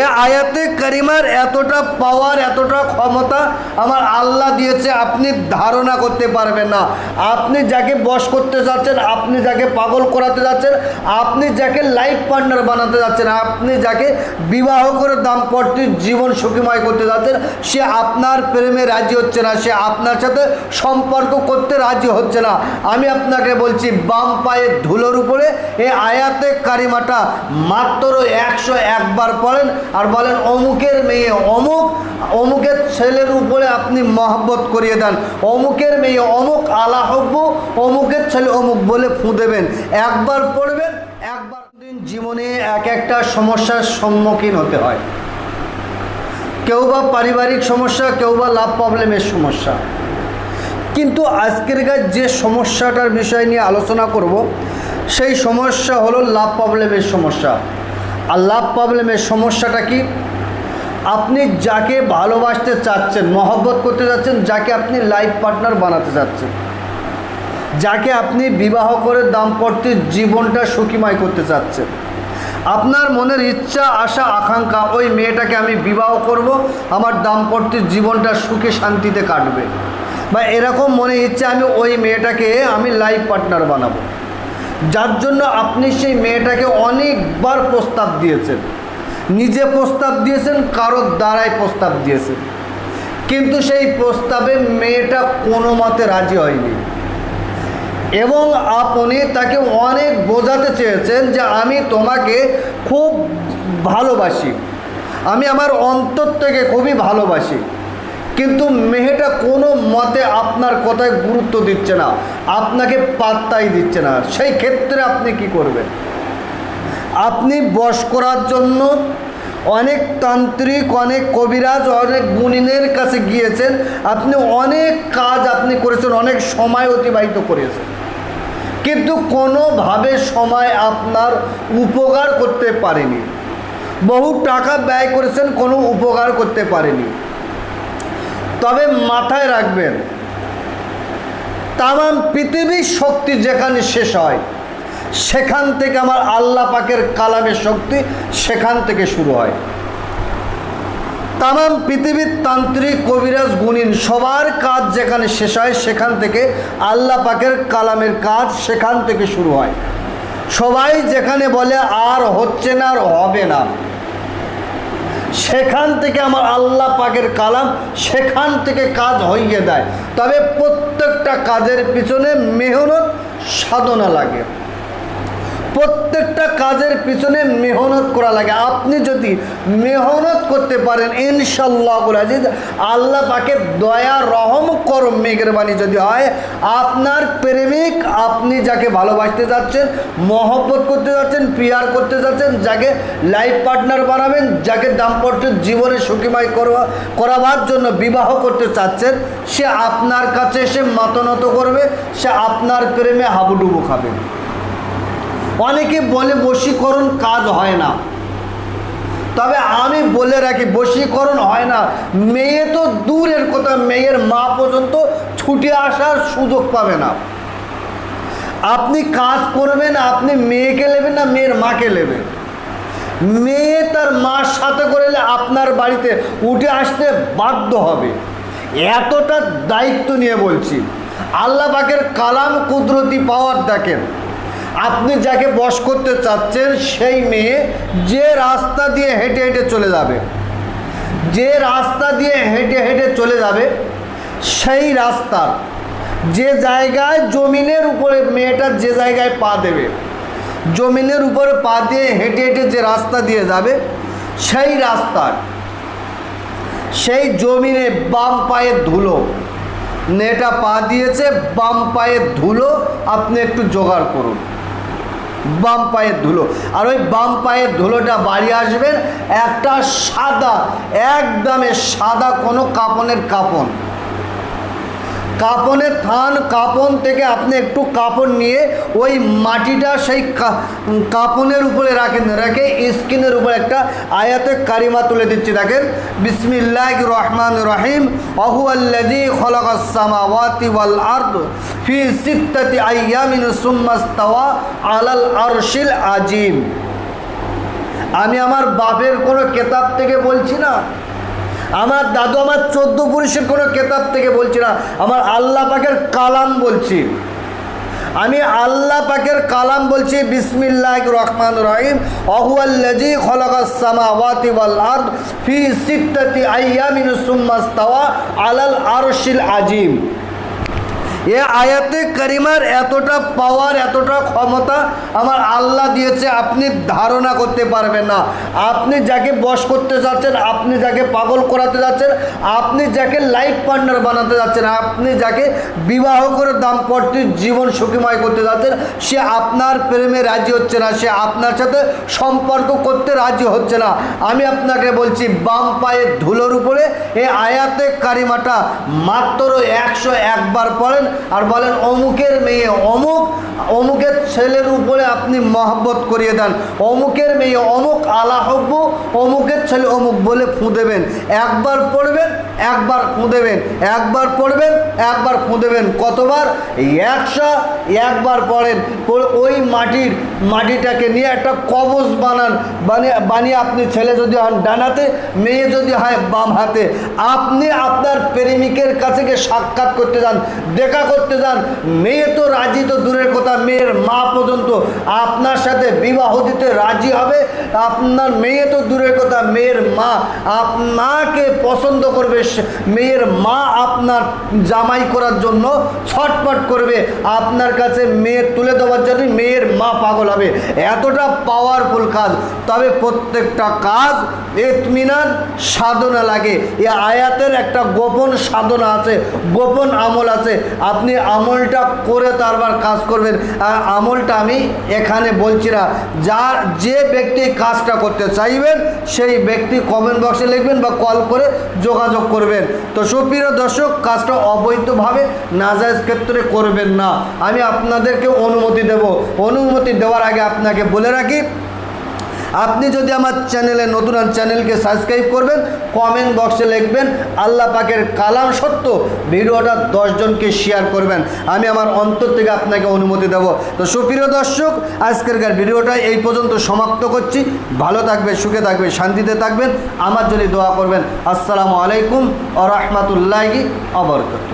এ আয়াতে কারিমার এতটা পাওয়ার এতটা ক্ষমতা আমার আল্লাহ দিয়েছে, আপনি ধারণা করতে পারবেন না। আপনি যাকে বশ করতে যাচ্ছেন, আপনি যাকে পাগল করাতে যাচ্ছেন, আপনি যাকে লাইফ পার্টনার বানাতে যাচ্ছেন, আপনি যাকে বিবাহ করে দাম্পত্য জীবন সুখীময় করতে যাচ্ছেন, সে আপনার প্রেমে রাজি হচ্ছে না, সে আপনার সাথে সম্পর্ক করতে রাজি হচ্ছে না। আমি আপনাকে বলছি, বাম পায়ের ধুলোর উপরে এ আয়াতে কারিমাটা মাত্র একশো একবার পড়েন আর বলেন, অমুকের মেয়ে, অমুক, অমুকের ছেলের উপরে আপনি মহব্বত করিয়ে দেন। অমুকের মেয়ে, অমুক আলাহব্বু অমুকের ছেলে অমুক বলে ফুঁ দেবেন। একবার পড়বেন, একবার দিন জীবনে এক একটা সমস্যার সম্মুখীন হতে হয়। কেউ বা পারিবারিক সমস্যা, কেউ বা লাভ প্রবলেমের সমস্যা। কিন্তু আজকের কাজ যে সমস্যাটার বিষয় নিয়ে আলোচনা করব, সেই সমস্যা হলো লাভ প্রবলেমের সমস্যা। আর লাভ প্রবলেমের সমস্যাটা কি? আপনি যাকে ভালোবাসতে চাচ্ছেন, মহব্বত করতে যাচ্ছেন যাকে আপনি লাইফ পার্টনার বানাতে চাচ্ছেন, যাকে আপনি বিবাহ করে দাম্পত্য জীবনটা সুখীময় করতে চাচ্ছেন, আপনার মনের ইচ্ছা, আশা, আকাঙ্ক্ষা, ওই মেয়েটাকে আমি বিবাহ করব, আমার দাম্পত্য জীবনটা সুখে শান্তিতে কাটবে, বা এরকম মনে ইচ্ছা আমি ওই মেয়েটাকে আমি লাইফ পার্টনার বানাবো। যার জন্য আপনি সেই মেয়েটাকে অনেকবার প্রস্তাব দিয়েছেন। নিজে প্রস্তাব দিয়েছেন, কারোর দ্বারাই প্রস্তাব দিয়েছেন। কিন্তু সেই প্রস্তাবে মেয়েটা কোনো মতে রাজি হয়নি। এবং আপনি তাকে অনেক বোঝাতে চেয়েছেন যে আমি তোমাকে খুব ভালোবাসি। আমি আমার অন্তর থেকে খুবই ভালোবাসি। কিন্তু মেয়েটা কোনো মতে আপনার কথায় গুরুত্ব দিচ্ছে না, আপনাকে পাত্তাই দিচ্ছে না। সেই ক্ষেত্রে আপনি কি করবেন? আপনি বশ করার জন্য অনেক তান্ত্রিক, অনেক কবিরাজ, অনেক গুণিনের কাছে গিয়েছেন। আপনি অনেক কাজ আপনি করেছেন, অনেক সময় অতিবাহিত করেছেন। কিন্তু কোনোভাবে সময় আপনার উপকার করতে পারেনি। বহু টাকা ব্যয় করেছেন, কোনো উপকার করতে পারেনি। তবে মাথায় রাখবেন তাম পৃথিবীর শক্তি যেখানে শেষ হয়, সেখান থেকে আমার আল্লাহ পাকের কালামের শক্তি সেখান থেকে শুরু হয়। তাম পৃথিবীর তান্ত্রিক, কবিরাজ, গুণিন সবার কাজ যেখানে শেষ হয়, সেখান থেকে আল্লাহ পাকের কালামের কাজ সেখান থেকে শুরু হয়। সবাই যেখানে বলে আর হচ্ছে না আর হবে না। সেখান থেকে আমার আল্লাহ পাকের কালাম সেখান থেকে কাজ হইয়ে দেয়। তবে প্রত্যেকটা কাজের পিছনে মেহনত সাধনা লাগে। প্রত্যেকটা কাজের পিছনে মেহনত করা লাগে। আপনি যদি মেহনত করতে পারেন ইনশাল্লাহ আজিজ আল্লাহ পাকে দয়া, রহম, করম মেঘরবানি যদি হয়, আপনার প্রেমিক, আপনি যাকে ভালোবাসতে যাচ্ছেন, মহব্বত করতে যাচ্ছেন, পিয়ার করতে যাচ্ছেন, যাকে লাইফ পার্টনার বানাবেন, যাকে দাম্পত্য জীবনে সুখীময় করবা, করাবার জন্য বিবাহ করতে চাচ্ছেন, সে আপনার কাছে এসে মাতনত করবে, সে আপনার প্রেমে হাবুডুবু খাবে। অনেকে বলে বশীকরণ কাজ হয় না। তবে আমি বলে রাখি, বশীকরণ হয় না। মেয়ে তো দূরের কথা, মেয়ের মা পর্যন্ত ছুটে আসার সুযোগ পাবে না। আপনি কাজ করবেন, আপনি মেয়েকে নেবেন না, মেয়ের মাকে নেবেন। মেয়ে তার মার সাথে করলে আপনার বাড়িতে উঠে আসতে বাধ্য হবে। এতটা দায়িত্ব নিয়ে বলছি। আল্লাহ পাকের কালাম কুদরতি পাওয়ার দেখেন। আপনি যাকে বশ করতে চাচ্ছেন, সেই মেয়ে যে রাস্তা দিয়ে হেঁটে হেঁটে চলে যাবে, যে রাস্তা দিয়ে হেঁটে হেঁটে চলে যাবে, সেই রাস্তার যে জায়গায় জমিনের উপরে মেয়েটা যে জায়গায় পা দেবে, জমিনের উপরে পা দিয়ে হেঁটে হেঁটে যে রাস্তা দিয়ে যাবে, সেই রাস্তার সেই জমিনে বাম পায়ের ধুলো। নেটা পা দিয়েছে, বাম পায়ের ধুলো, আপনি একটু জোগাড় করুন। বাম পায়ের ধুলো। আর ওই বাম পায়ের ধুলোটা বাড়ি আসবেন একটা সাদা, একদমে সাদা কোনো কাপনের কাপন। কাপনের থান, কাপন থেকে আপনি একটু কাপড় নিয়ে ওই মাটিটা সেই কাপনের উপরে রাখেন। রেখে স্কিনের উপরে একটা আয়াতে কারিমা তুলে দিচ্ছি, দেখেন। বিসমিল্লাহ রহমান রহিম। অহু আল্লাজি খলাকাসামাওয়াতি ওয়াল আর্দ ফি সিত্তাতি আইয়ামিন সুম্মাস্তাওয়া আলাল আরশিল আজিম। আমি আমার বাপের কোনো কেতাব থেকে বলছি না। আমার দাদু আমার চোদ্দ পুরুষের কোনো কেতাব থেকে বলছি না, আমার আল্লাহ পাকের কালাম বলছি। আমি আল্লাহ পাকের কালাম বলছি বিসমিল্লাহ রহমান রহিম অহুয়াল্লাজি খলাকাস সামাওয়াতি আর্দ আরদ ফি সিত্তাতি আইয়ামিন সুম্মাস্তাওয়া আলাল আরশিল আজিম। এ আয়াতে করিমার এতটা পাওয়ার এতটা ক্ষমতা আমার আল্লাহ দিয়েছে, আপনি ধারণা করতে পারবেন না। আপনি যাকে বশ করতে যাচ্ছেন, আপনি যাকে পাগল করাতে যাচ্ছেন, আপনি যাকে লাইফ পার্টনার বানাতে যাচ্ছেন, আপনি যাকে বিবাহ করে দাম্পত্য জীবন সুখীময় করতে যাচ্ছেন, সে আপনার প্রেমে রাজি হচ্ছে না, সে আপনার সাথে সম্পর্ক করতে রাজি হচ্ছে না। আমি আপনাকে বলছি, বাম পায়ের ধুলোর উপরে এ আয়াতে কারিমাটা মাত্র একশো একবার পড়েন আর বলেন, অমুকের মেয়ে, অমুক, অমুকের ছেলের উপরে আপনি মহব্বত করিয়ে দেন। অমুকের মেয়ে অমুক আলা হব্য অমুকের ছেলে অমুক বলে ফুঁ দেবেন। একবার পড়বেন, একবার ফুঁ দেবেন। একবার পড়বেন, একবার ফুঁ দেবেন। কতবার? একশো, একবার পড়েন। ওই মাটির, মাটিটাকে নিয়ে একটা কবজ বানান। বানিয়ে বানিয়ে আপনি ছেলে যদি হন ডানাতে, মেয়ে যদি হয় বাম হাতে। আপনি আপনার প্রেমিকের কাছে গিয়ে সাক্ষাৎ করতে যান। দেখা করতে যান। মেয়ে তো রাজি, তো দূরের কথা। মেয়ের মা পর্যন্ত আপনার সাথে বিবাহ দিতে রাজি হবে। আপনার মেয়ে তো দূরের কথা। মেয়ের মা আপনাকে পছন্দ করবে। মেয়ের মা আপনার জামাই করার জন্য ছটপট করবে। আপনার কাছে মেয়ে তুলে দেওয়ার জন্য মেয়ের মা পাগল হবে। এতটা পাওয়ারফুল কাজ, তবে প্রত্যেকটা কাজ এতমিনান সাধনা লাগে। এ আয়াতের একটা গোপন সাধনা আছে, গোপন আমল আছে। আপনি আমলটা করে তারপর কাজ করবেন। আর আমলটা আমি এখানে বলছি না যার যে ব্যক্তি কাজটা করতে চাইবেন, সেই ব্যক্তি কমেন্ট বক্সে লিখবেন বা কল করে যোগাযোগ করবেন। তো সুপ্রিয় দর্শক, কাজটা অবৈধভাবে, নাজায়জ ক্ষেত্রে করবেন না। আমি আপনাদেরকে অনুমতি দেব। অনুমতি দেওয়ার আগে আপনাকে বলে রাখি, আপনি যদি আমার চ্যানেলে নতুন চ্যানেলকে সাবস্ক্রাইব করবেন কমেন্ট বক্সে লিখবেন, আল্লাহ পাকের কালাম সত্য, ভিডিওটা দশজনকে শেয়ার করবেন। আমি আমার অন্তর থেকে আপনাকে অনুমতি দেব। তো সুপ্রিয় দর্শক, আজকেরকার ভিডিওটা এই পর্যন্ত সমাপ্ত করছি। ভালো থাকবে সুখে থাকবে শান্তিতে থাকবেন। আমার জন্য দোয়া করবেন। আসসালামু আলাইকুম আ রহমতুল্লাহি আবরকাত